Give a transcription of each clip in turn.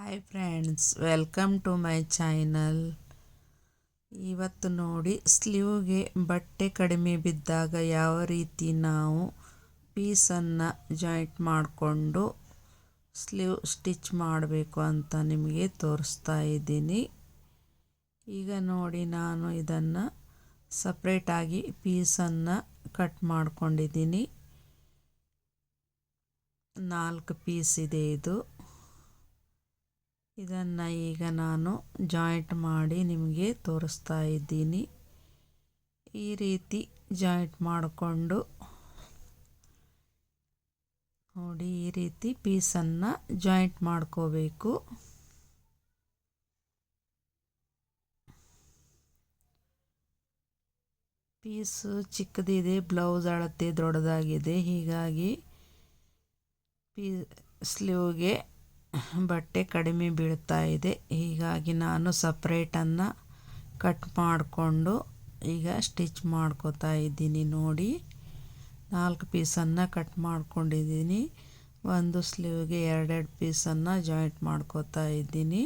Hi friends welcome to my channel ಇವತ್ತು ನೋಡಿ, ಸ್ಲೀವ್ಗೆ ಬಟ್ಟೆ ಕಡಿಮೆ ಬಿದ್ದಾಗ ಯಾವ ರೀತಿ ನಾವು ಪೀಸನ್ನು ಜಾಯಿಂಟ್ ಮಾಡಿಕೊಂಡು ಸ್ಲೀವ್ ಸ್ಟಿಚ್ ಮಾಡಬೇಕು ಅಂತ ನಿಮಗೆ ತೋರಿಸ್ತಾ ಇದ್ದೀನಿ. ಈಗ ನೋಡಿ, ನಾನು ಇದನ್ನು ಸಪ್ರೇಟಾಗಿ ಪೀಸನ್ನು ಕಟ್ ಮಾಡ್ಕೊಂಡಿದ್ದೀನಿ. ನಾಲ್ಕು ಪೀಸ್ ಇದೆ ಇದು. ಇದನ್ನು ಈಗ ನಾನು ಜಾಯಿಂಟ್ ಮಾಡಿ ನಿಮಗೆ ತೋರಿಸ್ತಾ ಇದ್ದೀನಿ. ಈ ರೀತಿ ಜಾಯಿಂಟ್ ಮಾಡಿಕೊಂಡು ನೋಡಿ ಈ ರೀತಿ ಪೀಸನ್ನು ಜಾಯಿಂಟ್ ಮಾಡ್ಕೋಬೇಕು. ಪೀಸು ಚಿಕ್ಕದಿದೆ ಬ್ಲೌಸ್ ಅಳತೆ ದೊಡ್ಡದಾಗಿದೆ. ಹೀಗಾಗಿ ಪೀ ಸ್ಲೀವ್ಗೆ ಬಟ್ಟೆ ಕಡಿಮೆ ಬೀಳ್ತಾ ಇದೆ. ಹೀಗಾಗಿ ನಾನು ಸಪ್ರೇಟನ್ನು ಕಟ್ ಮಾಡಿಕೊಂಡು ಈಗ ಸ್ಟಿಚ್ ಮಾಡ್ಕೋತಾ ಇದ್ದೀನಿ. ನೋಡಿ, ನಾಲ್ಕು ಪೀಸನ್ನು ಕಟ್ ಮಾಡ್ಕೊಂಡಿದ್ದೀನಿ. ಒಂದು ಸ್ಲೀವ್ಗೆ ಎರಡೆರಡು ಪೀಸನ್ನು ಜಾಯಿಂಟ್ ಮಾಡ್ಕೋತಾ ಇದ್ದೀನಿ.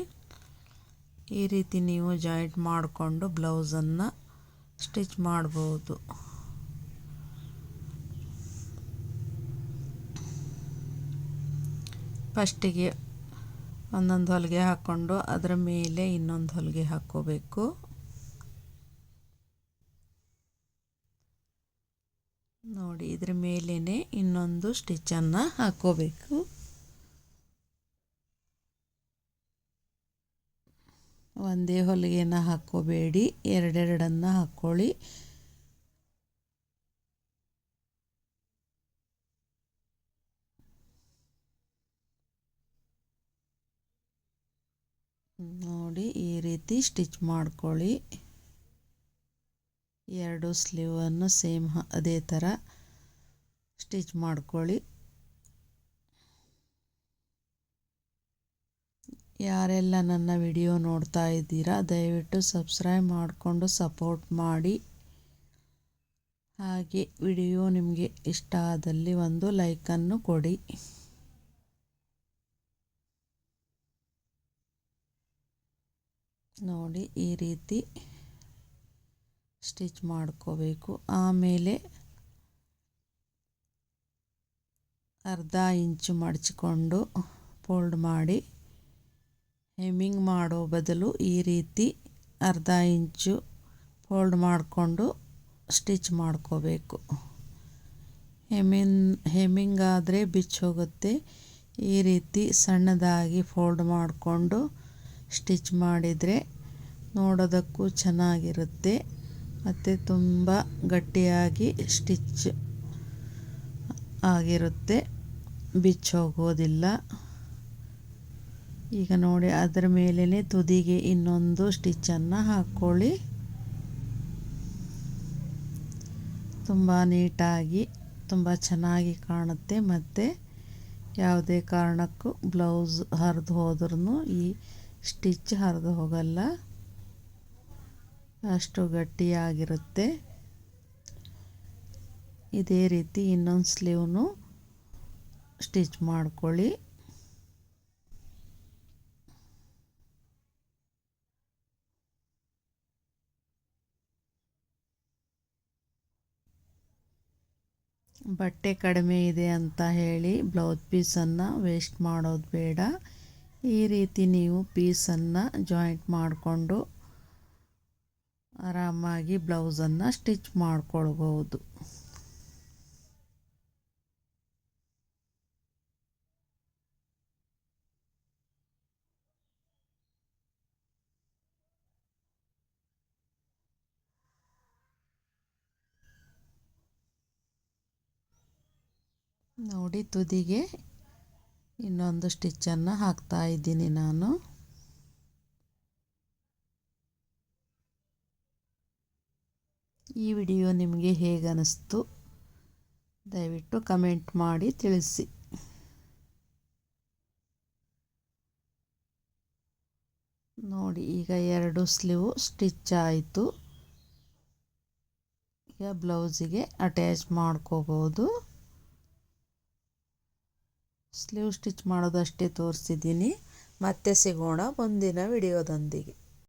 ಈ ರೀತಿ ನೀವು ಜಾಯಿಂಟ್ ಮಾಡಿಕೊಂಡು ಬ್ಲೌಸನ್ನು ಸ್ಟಿಚ್ ಮಾಡ್ಬೋದು. ಫಸ್ಟಿಗೆ ಒಂದೊಂದು ಹೊಲಿಗೆ ಹಾಕ್ಕೊಂಡು ಅದರ ಮೇಲೆ ಇನ್ನೊಂದು ಹೊಲಿಗೆ ಹಾಕ್ಕೋಬೇಕು. ನೋಡಿ, ಇದ್ರ ಮೇಲೇ ಇನ್ನೊಂದು ಸ್ಟಿಚ್ಚನ್ನು ಹಾಕ್ಕೋಬೇಕು. ಒಂದೇ ಹೊಲಿಗೆನ ಹಾಕ್ಕೋಬೇಡಿ, ಎರಡೆರಡನ್ನು ಹಾಕ್ಕೊಳ್ಳಿ. ನೋಡಿ, ಈ ರೀತಿ ಸ್ಟಿಚ್ ಮಾಡ್ಕೊಳ್ಳಿ. ಎರಡು ಸ್ಲೀವನ್ನು ಸೇಮ್ ಅದೇ ಥರ ಸ್ಟಿಚ್ ಮಾಡ್ಕೊಳ್ಳಿ. ಯಾರೆಲ್ಲ ನನ್ನ ವಿಡಿಯೋ ನೋಡ್ತಾ ಇದ್ದೀರಾ, ದಯವಿಟ್ಟು ಸಬ್ಸ್ಕ್ರೈಬ್ ಮಾಡಿಕೊಂಡು ಸಪೋರ್ಟ್ ಮಾಡಿ. ಹಾಗೆ ವಿಡಿಯೋ ನಿಮಗೆ ಇಷ್ಟ ಆದಲ್ಲಿ ಒಂದು ಲೈಕನ್ನು ಕೊಡಿ. ನೋಡಿ ಈ ರೀತಿ ಸ್ಟಿಚ್ ಮಾಡ್ಕೋಬೇಕು. ಆಮೇಲೆ ಅರ್ಧ ಇಂಚು ಮಡಚಿಕೊಂಡು ಫೋಲ್ಡ್ ಮಾಡಿ ಹೆಮ್ಮಿಂಗ್ ಮಾಡೋ ಬದಲು ಈ ರೀತಿ ಅರ್ಧ ಇಂಚು ಫೋಲ್ಡ್ ಮಾಡಿಕೊಂಡು ಸ್ಟಿಚ್ ಮಾಡ್ಕೋಬೇಕು. ಹೆಮಿನ್ ಹೆಮ್ಮಿಂಗ್ ಆದರೆ ಬಿಚ್ಚೋಗುತ್ತೆ. ಈ ರೀತಿ ಸಣ್ಣದಾಗಿ ಫೋಲ್ಡ್ ಮಾಡಿಕೊಂಡು ಸ್ಟಿಚ್ ಮಾಡಿದರೆ ನೋಡೋದಕ್ಕೂ ಚೆನ್ನಾಗಿರುತ್ತೆ. ಮತ್ತು ತುಂಬ ಗಟ್ಟಿಯಾಗಿ ಸ್ಟಿಚ್ ಆಗಿರುತ್ತೆ. ಬಿಚ್ಚೋಗೋದಿಲ್ಲ ಈಗ ನೋಡಿ, ಅದರ ಮೇಲೇ ತುದಿಗೆ ಇನ್ನೊಂದು ಸ್ಟಿಚ್ಚನ್ನು ಹಾಕ್ಕೊಳ್ಳಿ ತುಂಬ ನೀಟಾಗಿ, ತುಂಬ ಚೆನ್ನಾಗಿ ಕಾಣುತ್ತೆ. ಮತ್ತು ಯಾವುದೇ ಕಾರಣಕ್ಕೂ ಬ್ಲೌಸ್ ಹರಿದು ಹೋದ್ರೂ ಈ ಸ್ಟಿಚ್ ಹರಿದು ಹೋಗಲ್ಲ. ಅಷ್ಟು ಗಟ್ಟಿಯಾಗಿರುತ್ತೆ. ಇದೇ ರೀತಿ ಇನ್ನೊಂದು ಸ್ಲೀವ್ನು ಸ್ಟಿಚ್ ಮಾಡ್ಕೊಳ್ಳಿ. ಬಟ್ಟೆ ಕಡಿಮೆ ಇದೆ ಅಂತ ಹೇಳಿ ಬ್ಲೌಸ್ ಪೀಸನ್ನು ವೇಸ್ಟ್ ಮಾಡೋದು ಬೇಡ. ಈ ರೀತಿ ನೀವು ಪೀಸನ್ನು ಜಾಯಿಂಟ್ ಮಾಡಿಕೊಂಡು ಆರಾಮಾಗಿ ಬ್ಲೌಸನ್ನು ಸ್ಟಿಚ್ ಮಾಡ್ಕೊಳ್ಬೋದು ನೋಡಿ ತುದಿಗೆ ಇನ್ನೊಂದು ಸ್ಟಿಚ್ಚನ್ನು ಹಾಕ್ತಾ ಇದ್ದೀನಿ ನಾನು. ಈ ವಿಡಿಯೋ ನಿಮಗೆ ಹೇಗೆ ಅನ್ನಿಸ್ತು ದಯವಿಟ್ಟು ಕಮೆಂಟ್ ಮಾಡಿ ತಿಳಿಸಿ. ನೋಡಿ, ಈಗ ಎರಡು ಸ್ಲೀವ್ ಸ್ಟಿಚ್ ಆಯಿತು. ಈಗ ಬ್ಲೌಸಿಗೆ ಅಟ್ಯಾಚ್ ಮಾಡ್ಕೋಬೋದು. ಸ್ಲೀವ್ ಸ್ಟಿಚ್ ಮಾಡೋದಷ್ಟೇ ತೋರಿಸಿದ್ದೀನಿ. ಮತ್ತೆ ಸಿಗೋಣ ಮುಂದಿನ ವಿಡಿಯೋದೊಂದಿಗೆ.